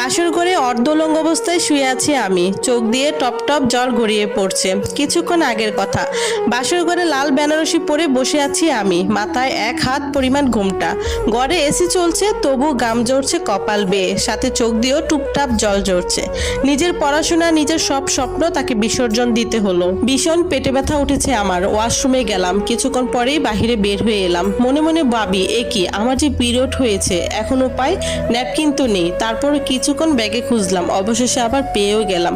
বাসর করে অর্ধলঙ্গ অবস্থায় শুয়ে আছি আমি। চোখ দিয়ে টপ টপ জল গড়িয়ে পড়ছে। কিছুক্ষণ আগের কথা। বাসর ঘরে লাল বেনারসি পরে বসে আছি আমি। মাথায় এক হাত পরিমাণ ঘুমটা। ঘরে এসি চলছে, তবু গাম জড়ছে কপাল বেয়ে। সাথে চোখ দিয়েও টুপটাপ জল জড়ছে নিজের পড়াশোনা, নিজের সব স্বপ্ন তাকে বিসর্জন দিতে হলো। ভীষণ পেটে ব্যথা উঠেছে আমার। ওয়াশরুমে গেলাম। কিছুক্ষণ পরেই বাহিরে বের হয়ে এলাম। মনে মনে ভাবি, এ কি? আমার যে পিরিয়ড হয়েছে, এখন উপায় ন্যাপকিন তো নেই। তারপর কিছুক্ষণ ব্যাগে খুঁজলাম, অবশেষে আবার পেয়েও গেলাম।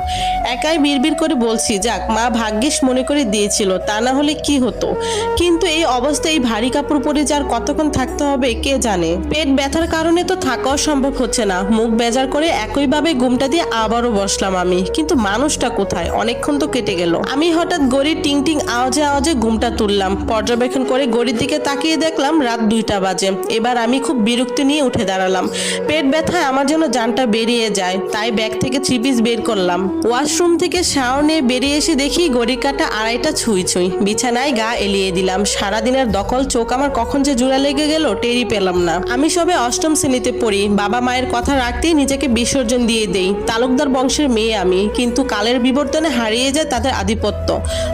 একাই বিড়বিড় করে বলছি, যাক, মা ভাগ্যিস মনে করে দিয়েছিল, তা না হলে কি হতো? কিন্তু এই অবস্থায় এই ভারী কাপড় পরে যার কতক্ষণ থাকতে হবে, কে জানে? পেট ব্যথার কারণে তো থাকাও সম্ভব হচ্ছে না। মুখ বেজার করে একইভাবে ঘুমটা দিয়ে আবারও বসলাম আমি। কিন্তু মানুষটা কোথায়? অনেকক্ষণ তো কেটে গেল। আমি হঠাৎ গড়ির টিং টিং আওয়াজে আওয়াজে ঘুমটা তুললাম। পর্যবেক্ষণ করে গড়ির দিকে তাকিয়ে দেখলাম রাত দুইটা বাজে। এবার আমি খুব বিরক্তি নিয়ে উঠে দাঁড়ালাম। পেট ব্যথায় আমার জন্য জানটা বেরিয়ে যায়। তাই ব্যাগ থেকে থ্রি পিস বের করলাম। ওয়াশরুম থেকে শাওয়ার নিয়ে বেরিয়ে এসে দেখি গড়ির কাটা আড়াইটা ছুঁই ছুঁই বিছানায় গা এলিয়ে দিলাম। সারাদিনের দখল চোখ আমার কখন যে জোড়া লেগে গেল টেরি পেলাম না। আমি সবে অষ্টম শ্রেণীতে পড়ি। বাবা মায়ের কথা রাখতেই নিজেকে বিসর্জন দিয়ে দেই। তালুকদার বংশের মেয়ে আমি। কিন্তু কালের বিবর্তনে হারিয়ে যায় তাদের আধিপত্য।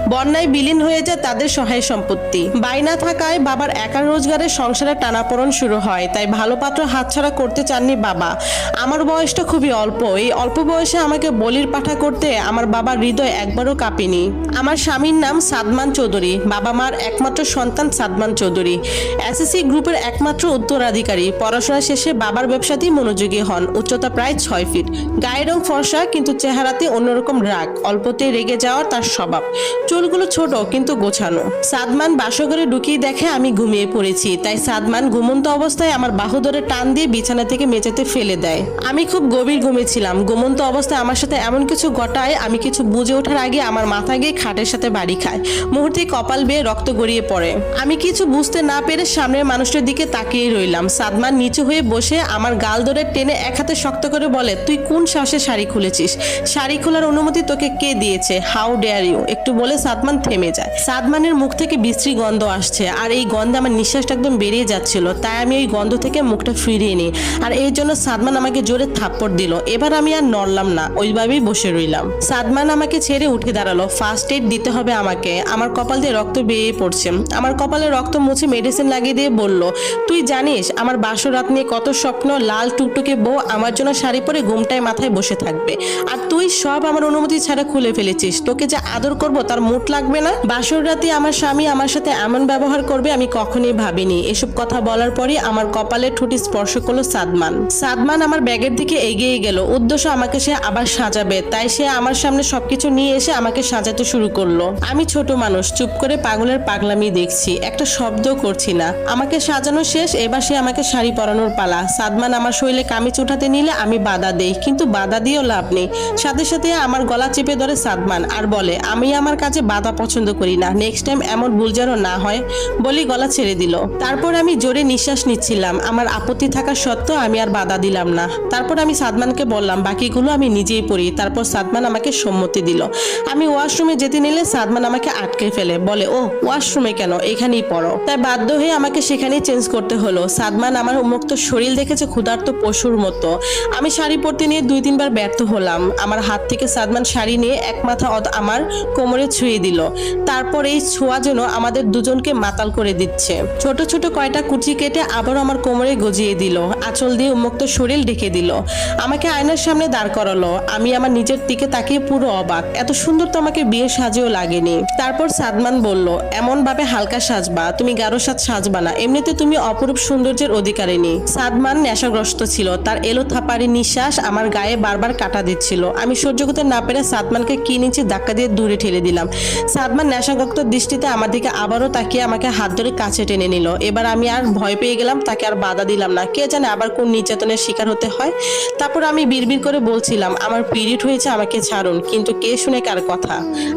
বন্যায় বিলীন হয়ে যায় তাদের সহায় সম্পত্তি। বাইনা থাকায় বাবার একা রোজগারের সংসারে টানাপোড়ন শুরু হয়। তাই ভালো পাত্র হাতছাড়া করতে চাননি বাবা। আমার বয়সটা খুবই অল্প। এই অল্প বয়সে আমাকে বলির পাঠা করতে আমার বাবার হৃদয় একবারও কাঁপেনি। আমার স্বামীর নাম সাদমান চৌধুরী, বাবা মার একমাত্র সন্তান সাদমান চৌধুরী। এসএসসি গ্রুপের একমাত্র উত্তরাধিকারী। পড়াশোনা শেষে বাবার ব্যবসাতেই মনোযোগী হন, উচ্চতা প্রায় ছয় ফিট। গায়ের রং ফর্সা, কিন্তু চেহারাতে অন্যরকম রাগ, অল্পতে রেগে যাওয়ার তার স্বভাব। চুলগুলো ছোট, কিন্তু গোছানো। সাদমান বাসঘরে ঢুকিয়ে দেখে আমি ঘুমিয়ে পড়েছি, তাই সাদমান ঘুমন্ত অবস্থায় আমার বাহু ধরে টান দিয়ে বিছানা থেকে মেঝেতে ফেলে দেয়। আমি খুব গভীর ঘুমিয়েছিলাম ঘুমন্ত অবস্থায় আমার সাথে এমন কিছু ঘটায়, আমি কিছু বুঝে ওঠার আগে আমার মাথা গিয়ে খাটের সাথে বাড়ি খায়। মুহূর্তে কপাল বেয়ে রক্ত গড়িয়ে পড়ে। আমি কিছু বুঝতে না পেরে সামনের মানুষটার দিকে তাকিয়ে রইলাম। সাদমান নিচু হয়ে বসে আমার গাল ধরে টেনে এক হাতে শক্ত করে বলে, তুই কোন সাহসে শাড়ি খুলেছিস? শাড়ি খোলার অনুমতি তোকে কে দিয়েছে? হাউ ডেয়ার ইউ একটু বলে সাদমান থেমে যায়। সাদমানের মুখ থেকে বিশ্রী গন্ধ আসছে, আর এই গন্ধে আমার নিঃশ্বাসটা একদম বেরিয়ে যাচ্ছিল। তাই আমি ওই গন্ধ থেকে মুখটা ফিরিয়ে নিই। আর এই জন্য সাদমান আমাকে জোরে থাপ্পড় দিল। এবার আমি আর নড়লাম না, ওইভাবেই বসে রইলাম। সাদমান আমাকে ছেড়ে উঠে দাঁড়াল। ফার্স্ট এড দিতে হবে আমাকে। আমার কপাল দিয়ে রক্ত বেরিয়ে পড়ছে। আমার কপালে রক্ত মুছে মেডিসিন লাগিয়ে দিয়ে বলল, তুই জানিস, আমার বাসর রাত নিয়ে কত স্বপ্ন, লাল টুকটুকে বউ আমার জন্য শাড়ি পরে ঘুমটায় মাথায় বসে থাকবে। আর তুই সব আমার অনুমতি ছাড়া খুলে ফেলেছিস। তোকে যে আদর করব তার মুট লাগবে না? বাসর রাতে আমার স্বামী আমার সাথে এমন ব্যবহার করবে আমি কখনোই ভাবিনি। এসব কথা বলার পরই আমার কপালে ঠুটি স্পর্শ করল সাদমান। সাদমান আমার ব্যাগের দিকে এগিয়ে গেল। উদ্দেশ্য আমাকে সে আবার সাজাবে। তাই সে আমার সামনে সবকিছু নিয়ে এসে আমাকে সাজাতে শুরু করল। আমি ছোট মানুষ, চুপ করে পাগলের পাগলামি দেখছি। একটা শব্দ করছি না। আমাকে সাজানো শেষ, এবার সে আমাকে শাড়ি পরানোর পালা। সাদমান আমার শরীরে কামিজ উঠাতে নিলে আমি বাধা দেই, কিন্তু বাধা দিয়েও লাভ নেই। সাথে সাথে আমার গলা চেপে ধরে সাদমান আর বলে, আমি আমার কাছে বাধা পছন্দ করি না। নেক্সট টাইম এমন ভুল যেন না হয় বলি গলা ছেড়ে দিল। তারপর আমি জোরে নিঃশ্বাস নিচ্ছিলাম। আমার আপত্তি থাকা সত্ত্বেও আমি আর বাধা দিলাম না। তারপর আমি সাদমানকে বললাম, বাকিগুলো আমি নিজেই পড়ি তারপর সাদমান আমাকে সম্মতি দিল। আমি ওয়াশরুমে যেতে নিলে সাদমান আমাকে আটকে ফেলে, বলে ও ওয়াশরুমে কেন? এখানেই পড়ো। তাই বাধ্য হয়ে আমাকে সেখানেই চেঞ্জ করতে হলো। সাদমান আমার উন্মুক্ত শরীর দেখেছে ক্ষুধার্ত পশুর মতো। আমি শাড়ি পরতে নিয়ে দুই তিনবার ব্যর্থ হলাম। আমার হাত থেকে সাদমান শাড়ি নিয়ে এক মাথা আমার কোমরে ছুঁয়ে দিল। তারপর এই ছোঁয়া যেন আমাদের দুজনকে মাতাল করে দিচ্ছে। ছোট ছোট কয়টা কুচি কেটে আবারও আমার কোমরে গজিয়ে দিল। আঁচল দিয়ে উন্মুক্ত শরীর ঢেকে দিল। আমাকে আয়নার সামনে দাঁড় করালো। আমি আমার নিজের দিকে তাকিয়ে পুরো অবাক। এত সুন্দর তো আমাকে বিয়ে সাজেও লাগেনি। তারপর সাদমান বলল এমন ভাবে হালকা সাজবা। তুমি গাঢ় সাজ সাজবা না। এমনিতে তুমি অপরূপ সৌন্দর্যের অধিকারিনী সাদমান নেশাগ্রস্ত ছিল। তার এলো থাপারি নিঃশ্বাস আমার গায়ে বারবার কাটা দিচ্ছিল। আমি সহ্য করতে না পেরে সাদমানকে কি নিচে ধাক্কা দিয়ে দূরে ঠেলে দিলাম। সাদমান নেশাগ্রস্ত দৃষ্টিতে আমার দিকে আবারও তাকিয়ে আমাকে হাত ধরে কাছে টেনে নিল। এবার আমি আর ভয় পেয়ে গেলাম, তাকে আর বাধা দিলাম না। কে জানে আবার কোন নির্যাতনের শিকার হতে হয়? তারপর আমি বিড়বিড় করে বলছিলাম, আমার পিরিয়ড হয়েছে, আমাকে ছাড়ুন। কিন্তু কে শুনে কার কথা?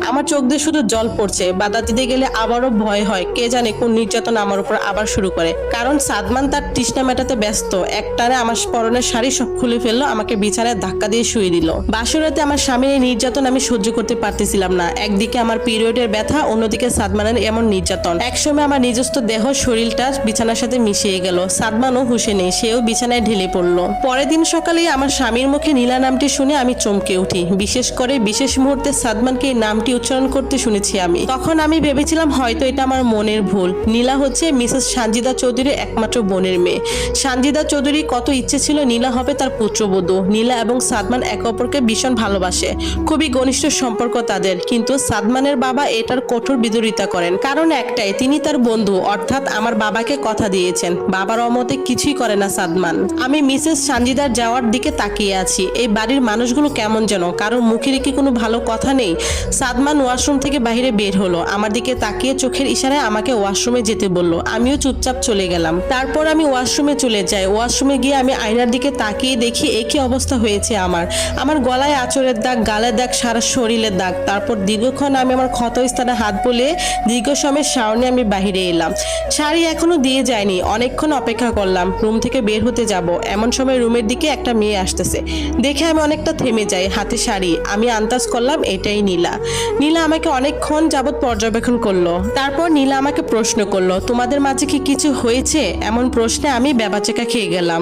আমার চোখ দিয়ে শুধু জল পড়ছে, বাধা দিতে গেলে আবারও ভয় হয়, কে জানে কোন নির্যাতন আমার উপর আবার শুরু করে। কারণ সাদমান তার তৃষ্ণা মেটাতে ব্যস্ত একটানে আমার পরনের শাড়ি সব খুলে ফেলল, আমাকে বিছানায় ধাক্কা দিয়ে শুয়ে দিল। বাসরাতে আমার স্বামীর এই নির্যাতন আমি সহ্য করতে পারতেছিলাম না। একদিকে আমার পিরিয়ডের ব্যথা, অন্যদিকে সাদমানের এমন নির্যাতন। একসময় আমার নিজস্ব দেহ শরীরটা বিছানার সাথে মিশিয়ে গেল। সাদমানও হুশে নেই, সেও বিছানায় ঢেলে পড়ল। পরের দিন সকালে করেই আমার স্বামীর মুখে নীলা নামটি শুনে আমি চমকে উঠি। বিশেষ করে বিশেষ মুহূর্তে সাদমানকে এই নামটি উচ্চারণ করতে শুনেছি আমি। তখন আমি ভেবেছিলাম হয়তো এটা আমার মনের ভুল। নীলা হচ্ছে মিসেস সানজিদা চৌধুরীর একমাত্র বোনের মেয়ে। সানজিদা চৌধুরী কত ইচ্ছে ছিল নীলা হবে তার পুত্রবধূ। নীলা এবং সাদমান একে অপরকে ভীষণ ভালোবাসে। খুবই ঘনিষ্ঠ সম্পর্ক তাদের। কিন্তু সাদমানের বাবা এটার কঠোর বিরোধিতা করেন। কারণ একটাই, তিনি তার বন্ধু। অর্থাৎ আমার বাবাকে কথা দিয়েছেন। বাবার অমতে কিছুই করে না সাদমান। আমি মিসেস সানজিদার যাওয়ার দিকে তাকিয়ে আছি। এই বাড়ির মানুষগুলো কেমন যেন? কারোর মুখের কি কোনো ভালো কথা নেই? সাদমান ওয়াশরুম থেকে বাইরে বের হলো। আমার দিকে তাকিয়ে চোখের ইশারায় আমাকে ওয়াশরুমে যেতে বলল। আমিও চুপচাপ চলে গেলাম। তারপর আমি ওয়াশরুমে চলে যাই। ওয়াশরুমে গিয়ে আমি আয়নার দিকে তাকিয়ে দেখি একই অবস্থা হয়েছে আমার। আমার গলায় আঁচড়ের দাগ, গালের দাগ, সারা শরীরের দাগ। তারপর দীর্ঘক্ষণ আমি আমার ক্ষত স্থানে হাত বলে দীর্ঘ সময় শাওনে আমি বাহিরে এলাম। শাড়ি এখনও দিয়ে যায়নি। অনেকক্ষণ অপেক্ষা করলাম। রুম থেকে বের হতে যাব। এমন সময় রুমের দিকে একটা মেয়ে আসতেছে। দেখে আমি অনেকটা থেমে যাই, হাতে শাড়ি। আমি আন্দাজ করলাম এটাই নীলা। নীলা আমাকে অনেকক্ষণ যাবৎ পর্যবেক্ষণ করল। তারপর নীলা আমাকে প্রশ্ন করল, তোমাদের মাঝে কি কিছু হয়েছে? এমন প্রশ্নে আমি বেবাচেকা খেয়ে গেলাম।